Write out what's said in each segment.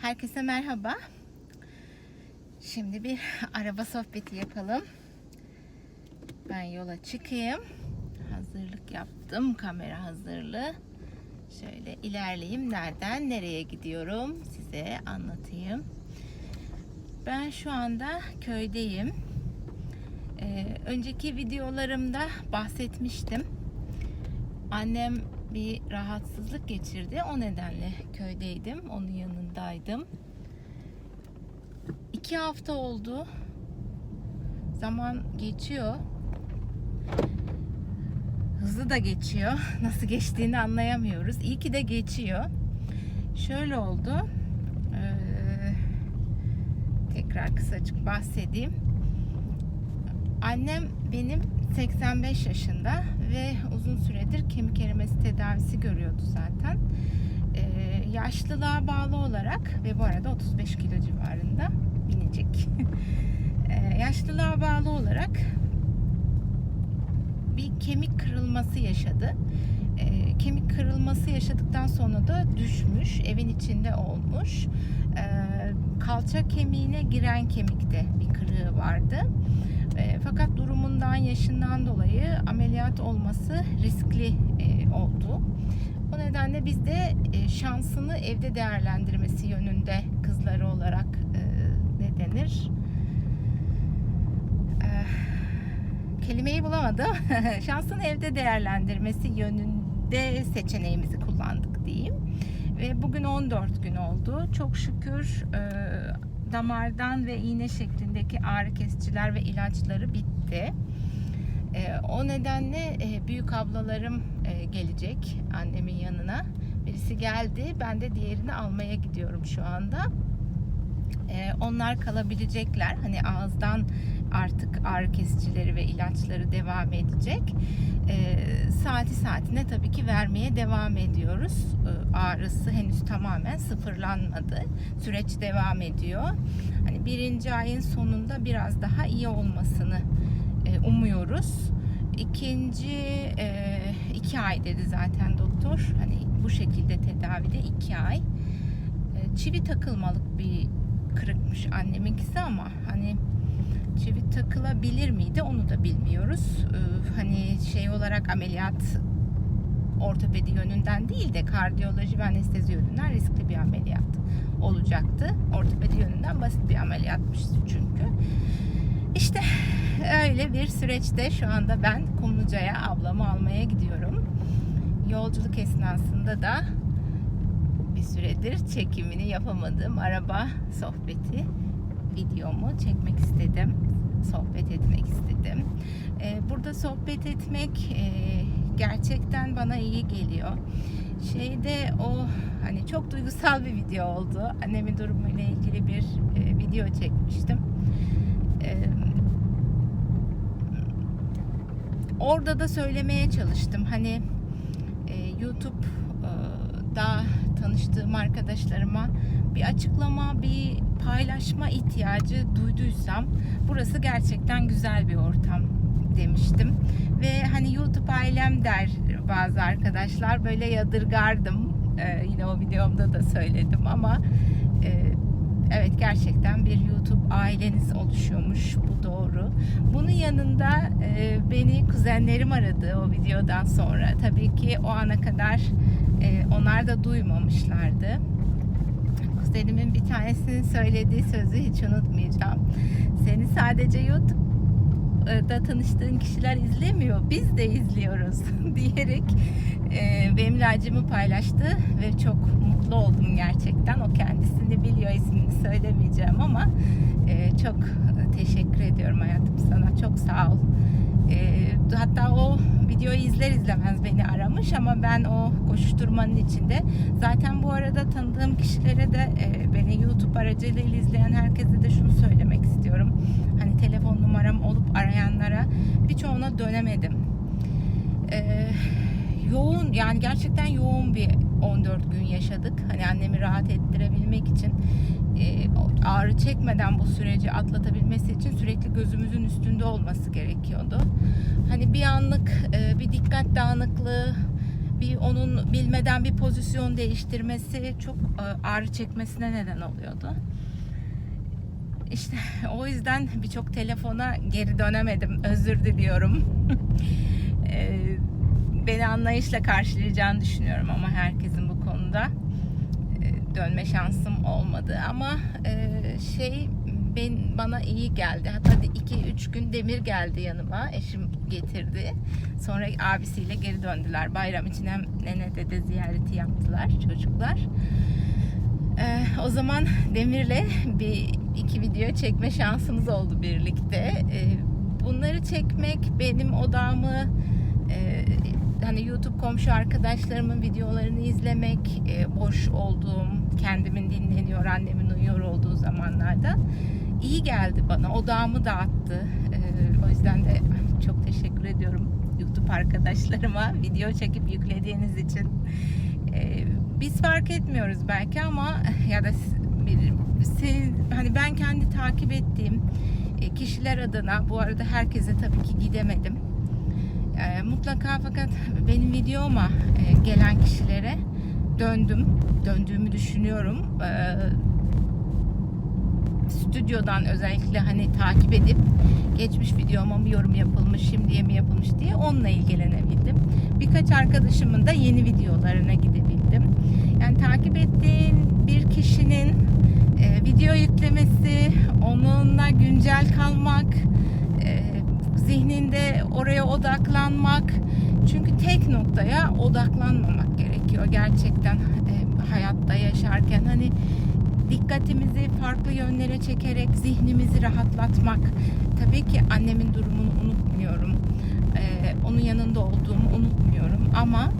Herkese merhaba. Şimdi bir araba sohbeti yapalım. Ben yola çıkayım. Hazırlık yaptım. Kamera hazırlığı. Şöyle ilerleyeyim. Nereden nereye gidiyorum size anlatayım. Ben şu anda köydeyim. Ee, önceki videolarımda bahsetmiştim. Annem bir rahatsızlık geçirdi. O nedenle köydeydim. Onun yanındaydım. İki hafta oldu. Zaman geçiyor. Hızlı da geçiyor. Nasıl geçtiğini anlayamıyoruz. İyi ki de geçiyor. Şöyle oldu. Ee, tekrar kısacık bahsedeyim. Annem benim 85 yaşında ve uzun süredir kemik erimesi tedavisi görüyordu zaten. Ee, yaşlılığa bağlı olarak ve bu arada 35 kilo civarında binecek. ee, yaşlılığa bağlı olarak bir kemik kırılması yaşadı. Ee, kemik kırılması yaşadıktan sonra da düşmüş, evin içinde olmuş. Ee, kalça kemiğine giren kemikte bir kırığı vardı. E, fakat durumundan, yaşından dolayı ameliyat olması riskli e, oldu. O nedenle biz de e, şansını evde değerlendirmesi yönünde kızları olarak e, ne denir? E, kelimeyi bulamadım. şansını evde değerlendirmesi yönünde seçeneğimizi kullandık diyeyim. Ve bugün 14 gün oldu. Çok şükür e, damardan ve iğne şeklindeki ağrı kesiciler ve ilaçları bitti. E, o nedenle e, büyük ablalarım e, gelecek annemin yanına. Birisi geldi. Ben de diğerini almaya gidiyorum şu anda. E, onlar kalabilecekler. Hani ağızdan artık ağrı kesicileri ve ilaçları devam edecek. E, saati saatine tabii ki vermeye devam ediyoruz. E, ağrısı henüz tamamen sıfırlanmadı. Süreç devam ediyor. Hani birinci ayın sonunda biraz daha iyi olmasını e, umuyoruz. İkinci e, iki ay dedi zaten doktor. Hani bu şekilde tedavide iki ay. E, çivi takılmalık bir kırıkmış anneminkisi ama hani çivi takılabilir miydi onu da bilmiyoruz. Ee, hani şey olarak ameliyat ortopedi yönünden değil de kardiyoloji ve anestezi yönünden riskli bir ameliyat olacaktı. Ortopedi yönünden basit bir ameliyatmış çünkü. İşte öyle bir süreçte şu anda ben Kumluca'ya ablamı almaya gidiyorum. Yolculuk esnasında da bir süredir çekimini yapamadığım araba sohbeti videomu çekmek istedim. Sohbet etmek istedim. Ee, burada sohbet etmek e, gerçekten bana iyi geliyor. Şeyde o hani çok duygusal bir video oldu. Annemin durumuyla ilgili bir e, video çekmiştim. Ee, orada da söylemeye çalıştım. Hani e, YouTube'da tanıştığım arkadaşlarıma bir açıklama, bir paylaşma ihtiyacı duyduysam burası gerçekten güzel bir ortam demiştim. Ve hani YouTube ailem der bazı arkadaşlar böyle yadırgardım. Ee, yine o videomda da söyledim ama e, evet gerçekten bir YouTube aileniz oluşuyormuş bu doğru. Bunun yanında e, beni kuzenlerim aradı o videodan sonra. Tabii ki o ana kadar e, onlar da duymamışlardı kuzenimin bir tanesinin söylediği sözü hiç unutmayacağım. Seni sadece YouTube'da tanıştığın kişiler izlemiyor, biz de izliyoruz diyerek e, benimle acımı paylaştı ve çok mutlu oldum gerçekten. O kendisini biliyor, ismini söylemeyeceğim ama e, çok teşekkür ediyorum hayatım sana. Çok sağ ol. E, hatta o videoyu izler izlemez beni aramış ama ben o koşuşturmanın içinde zaten bu arada tanıdığım kişilere de e, beni YouTube aracılığıyla izleyen herkese de şunu söylemek istiyorum. Hani telefon numaram olup arayanlara birçoğuna dönemedim. E, yoğun yani gerçekten yoğun bir 14 gün yaşadık. Hani annemi rahat ettirebilmek için e, ağrı çekmeden bu süreci atlatabilmesi için sürekli gözümüzün üstünde olması gerekiyordu. Hani bir anlık e, bir dikkat dağınıklığı bir onun bilmeden bir pozisyon değiştirmesi çok e, ağrı çekmesine neden oluyordu. İşte o yüzden birçok telefona geri dönemedim. Özür diliyorum. E, Beni anlayışla karşılayacağını düşünüyorum ama herkesin bu konuda e, dönme şansım olmadı. Ama şey ben bana iyi geldi. Hatta 2-3 gün Demir geldi yanıma. Eşim getirdi. Sonra abisiyle geri döndüler. Bayram için hem nene dede ziyareti yaptılar çocuklar. Ee, o zaman Demir'le bir iki video çekme şansımız oldu birlikte. Ee, bunları çekmek benim odamı e, hani YouTube komşu arkadaşlarımın videolarını izlemek, e, boş olduğum, kendimin dinleniyor, annemin uyuyor olduğu zamanlarda iyi geldi bana. Odağımı dağıttı. E, o yüzden de çok teşekkür ediyorum YouTube arkadaşlarıma video çekip yüklediğiniz için. E, biz fark etmiyoruz belki ama ya da bir, senin, hani ben kendi takip ettiğim e, kişiler adına bu arada herkese tabii ki gidemedim. E, mutlaka fakat benim videoma e, gelen kişilere döndüm. Döndüğümü düşünüyorum. E, stüdyodan özellikle hani takip edip geçmiş videoma mı yorum yapılmış, şimdiye mi yapılmış diye onunla ilgilenebildim. Birkaç arkadaşımın da yeni videolarına gidebildim. Yani takip ettiğin bir kişinin e, video yüklemesi, onunla güncel kalmak, e, zihninde oraya odaklanmak. Çünkü tek noktaya odaklanmamak gerekiyor gerçekten e, hayatta yaşarken. Hani dikkatimizi farklı yönlere çekerek zihnimizi rahatlatmak. Tabii ki annemin durumunu unutmuyorum. Ee, onun yanında olduğumu unutmuyorum ama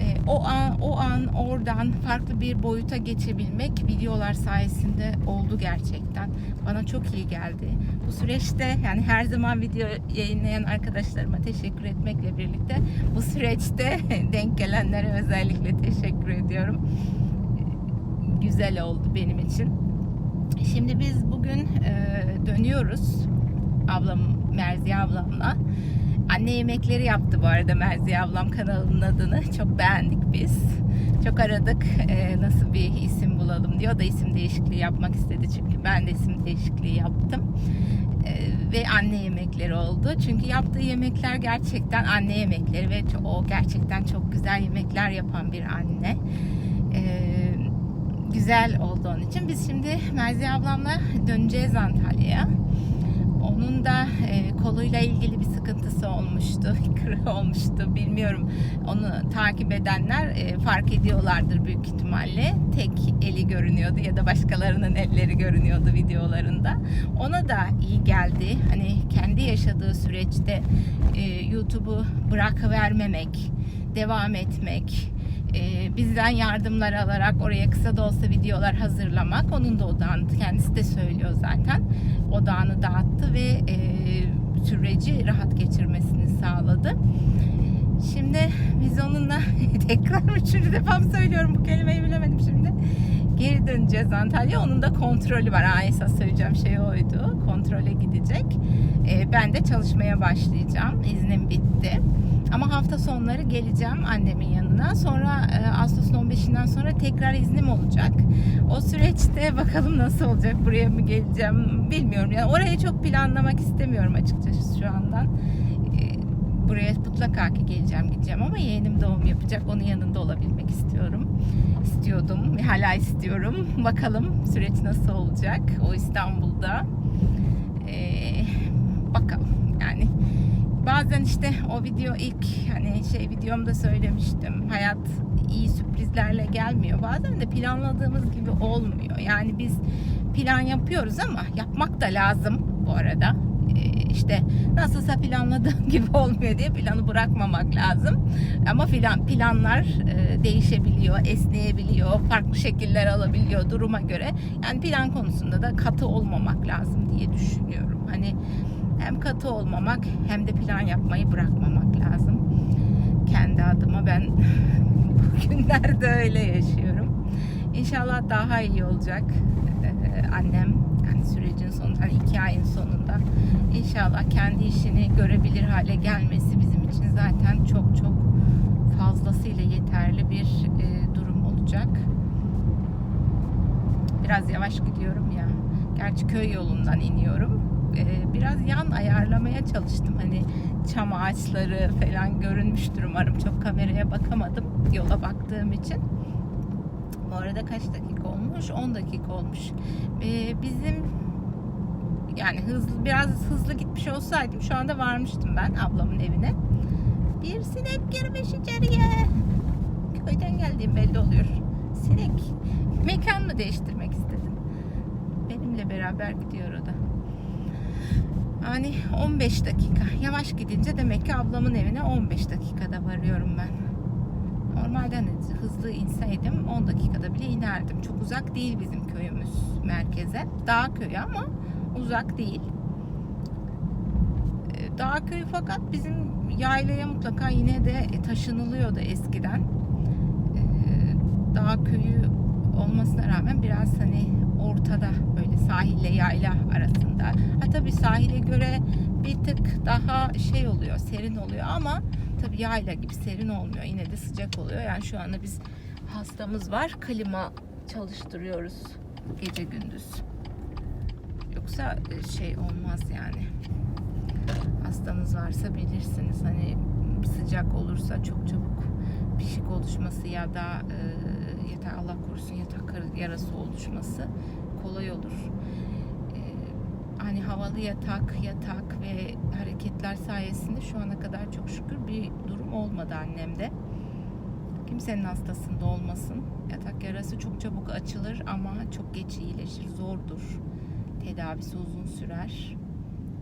e, o an o an oradan farklı bir boyuta geçebilmek videolar sayesinde oldu gerçekten. Bana çok iyi geldi. Bu süreçte yani her zaman video yayınlayan arkadaşlarıma teşekkür etmekle birlikte bu süreçte denk gelenlere özellikle teşekkür ediyorum güzel oldu benim için. Şimdi biz bugün e, dönüyoruz ablam Merziye ablamla. Anne yemekleri yaptı bu arada Merziye ablam kanalının adını. Çok beğendik biz. Çok aradık e, nasıl bir isim bulalım diyor da isim değişikliği yapmak istedi çünkü ben de isim değişikliği yaptım. E, ve anne yemekleri oldu. Çünkü yaptığı yemekler gerçekten anne yemekleri ve o gerçekten çok güzel yemekler yapan bir anne. Eee güzel oldu onun için. Biz şimdi Merziye ablamla döneceğiz Antalya'ya. Onun da e, koluyla ilgili bir sıkıntısı olmuştu, kırık olmuştu. Bilmiyorum. Onu takip edenler e, fark ediyorlardır büyük ihtimalle. Tek eli görünüyordu ya da başkalarının elleri görünüyordu videolarında. Ona da iyi geldi. Hani kendi yaşadığı süreçte e, YouTube'u bırakıvermemek, devam etmek, e, bizden yardımlar alarak oraya kısa da olsa videolar hazırlamak onun da odağını kendisi de söylüyor zaten odağını dağıttı ve e, süreci rahat geçirmesini sağladı. Şimdi biz onunla tekrar üçüncü defa mı söylüyorum bu kelimeyi bilemedim şimdi. Geri döneceğiz Antalya. Onun da kontrolü var. Aa, esas söyleyeceğim şey oydu. Kontrole gidecek. E, ben de çalışmaya başlayacağım. İznim bitti. Ama hafta sonları geleceğim annemin yanına. Sonra e, Ağustos'un 15'inden sonra tekrar iznim olacak. O süreçte bakalım nasıl olacak. Buraya mı geleceğim bilmiyorum. Yani orayı çok planlamak istemiyorum açıkçası şu andan. E, buraya mutlaka ki geleceğim gideceğim ama yeğenim doğum yapacak. Onun yanında olabilmek istiyorum. İstiyordum. Hala istiyorum. Bakalım süreç nasıl olacak. O İstanbul'da. Ee, bakalım yani bazen işte o video ilk hani şey videomda söylemiştim. Hayat iyi sürprizlerle gelmiyor. Bazen de planladığımız gibi olmuyor. Yani biz plan yapıyoruz ama yapmak da lazım bu arada. Ee, işte nasılsa planladığım gibi olmuyor diye planı bırakmamak lazım. Ama plan planlar e, değişebiliyor, esneyebiliyor, farklı şekiller alabiliyor duruma göre. Yani plan konusunda da katı olmamak lazım diye düşünüyorum. Hani hem katı olmamak hem de plan yapmayı bırakmamak lazım. Kendi adıma ben bugünlerde öyle yaşıyorum. İnşallah daha iyi olacak. Ee, annem yani sürecin sonunda hani iki ayın sonunda inşallah kendi işini görebilir hale gelmesi bizim için zaten çok çok fazlasıyla yeterli bir e, durum olacak. Biraz yavaş gidiyorum ya. Gerçi köy yolundan iniyorum. E, biraz yan ayarlamaya çalıştım. Hani çam ağaçları falan görünmüştür umarım. Çok kameraya bakamadım yola baktığım için. Bu arada kaç dakika olmuş? 10 dakika olmuş. E, bizim yani hızlı biraz hızlı gitmiş olsaydım şu anda varmıştım ben ablamın evine. Bir sinek girmiş içeriye. Köyden geldiğim belli oluyor. Sinek. Mekan mı değiştirmek istedim. Benimle beraber gidiyor o da. Yani 15 dakika. Yavaş gidince demek ki ablamın evine 15 dakikada varıyorum ben. Normalde hani hızlı inseydim 10 dakikada bile inerdim. Çok uzak değil bizim köyümüz merkeze. Dağ köyü ama uzak değil. Ee, Dağ köyü fakat bizim yaylaya mutlaka yine de taşınılıyordu eskiden. Ee, Dağ köyü olmasına rağmen biraz hani ortada böyle sahille yayla arasında. Ha tabii sahile göre bir tık daha şey oluyor, serin oluyor ama tabii yayla gibi serin olmuyor. Yine de sıcak oluyor. Yani şu anda biz hastamız var. Klima çalıştırıyoruz gece gündüz. Yoksa e, şey olmaz yani. Hastanız varsa bilirsiniz hani sıcak olursa çok çabuk pişik oluşması ya da e, yatak Allah korusun yatak yarası oluşması kolay olur. E, hani havalı yatak, yatak ve hareketler sayesinde şu ana kadar çok şükür bir durum olmadı annemde. Kimsenin hastasında olmasın. Yatak yarası çok çabuk açılır ama çok geç iyileşir, zordur. Tedavisi uzun sürer.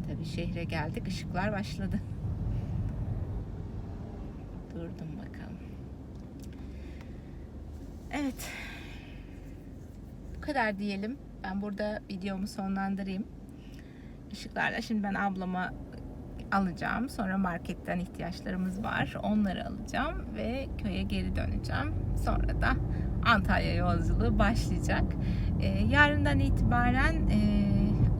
Tabii şehre geldik, ışıklar başladı. Durdum bakalım. Evet. Bu kadar diyelim. Ben burada videomu sonlandırayım. Işıklarla şimdi ben ablama alacağım. Sonra marketten ihtiyaçlarımız var. Onları alacağım ve köye geri döneceğim. Sonra da Antalya yolculuğu başlayacak. Ee, yarından itibaren e,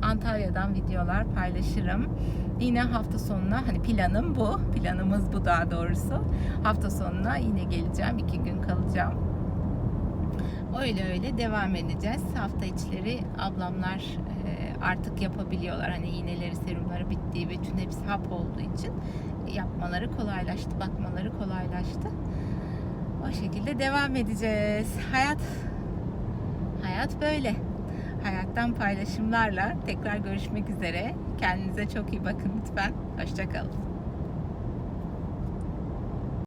Antalya'dan videolar paylaşırım. Yine hafta sonuna hani planım bu. Planımız bu daha doğrusu. Hafta sonuna yine geleceğim. iki gün kalacağım. Öyle öyle devam edeceğiz. Hafta içleri ablamlar e, artık yapabiliyorlar. Hani iğneleri, serumları bittiği ve bütün hepsi hap olduğu için yapmaları kolaylaştı, bakmaları kolaylaştı. O şekilde devam edeceğiz. Hayat hayat böyle. Hayattan paylaşımlarla tekrar görüşmek üzere. Kendinize çok iyi bakın lütfen. Hoşçakalın.